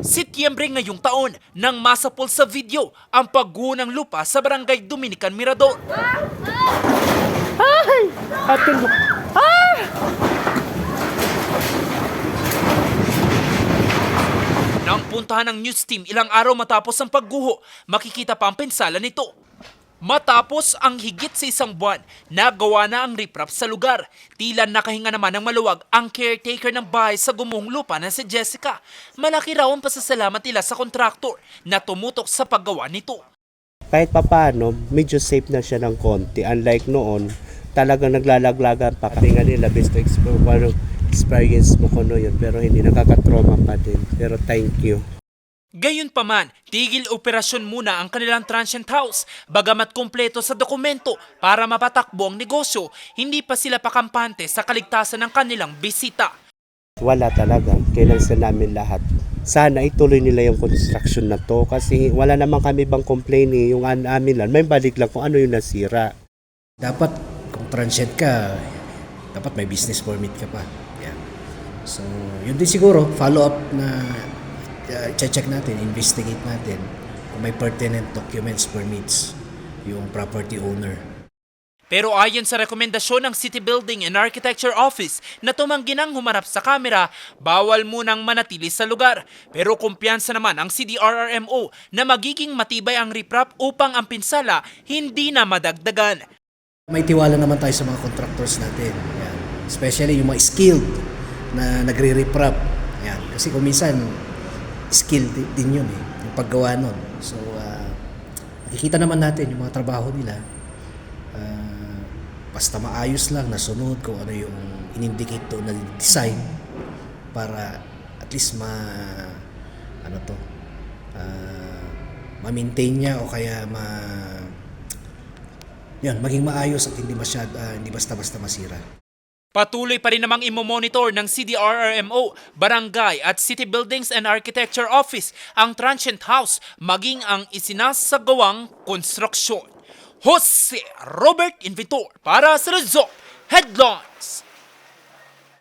Setyembre ngayong taon nang masapol sa video ang pagguho ng lupa sa barangay Dominican Mirador. Atin mo. Nang puntahan ng news team ilang araw matapos ang pagguho, makikita pa ang pinsala nito. Matapos ang higit sa isang buwan, nagawa na ang riprap sa lugar. Tila nakahinga naman ng maluwag ang caretaker ng bahay sa gumuhong lupa na si Jessica. Malaki raw ang pasasalamat nila sa kontraktor na tumutok sa paggawa nito. Kahit papano, medyo safe na siya ng konti. Unlike noon, talagang naglalaglagan pa. Kasi nga nila, best to experience mo ko yun. Pero hindi, nakakatrauma pa din. Pero thank you. Gayunpaman, tigil operasyon muna ang kanilang transient house. Bagamat kumpleto sa dokumento para mapatakbo ang negosyo, hindi pa sila pakampante sa kaligtasan ng kanilang bisita. Wala talaga. Kailan sa namin lahat. Sana ituloy nila yung construction na to kasi wala naman kami bang complain eh. Yung an- amin lang, may balik lang kung ano yung nasira. dapat kung transient ka, dapat may business permit ka pa. Yeah. So, yun din siguro, follow up na uh, check natin, investigate natin kung may pertinent documents, permits yung property owner. Pero ayon sa rekomendasyon ng City Building and Architecture Office na tumanggi ng humarap sa kamera, bawal munang manatili sa lugar. Pero kumpiyansa naman ang CDRRMO na magiging matibay ang riprap upang ang pinsala hindi na madagdagan. May tiwala naman tayo sa mga contractors natin. Yan. Especially yung mga skilled na nagre-reprop. Yan. Kasi kung di- din yun eh, yung paggawa nun. So, uh, makikita naman natin yung mga trabaho nila. Ah, basta maayos lang, nasunod kung ano yung in-indicate doon na design para at least ma ano to ah, ma-maintain niya o kaya ma yan, maging maayos at hindi masyad, ah, hindi basta-basta masira. Patuloy pa rin namang imomonitor ng CDRRMO, Barangay at City Buildings and Architecture Office ang transient house maging ang isinasagawang konstruksyon. Jose Robert Invitor para sa Rizzo Headlines.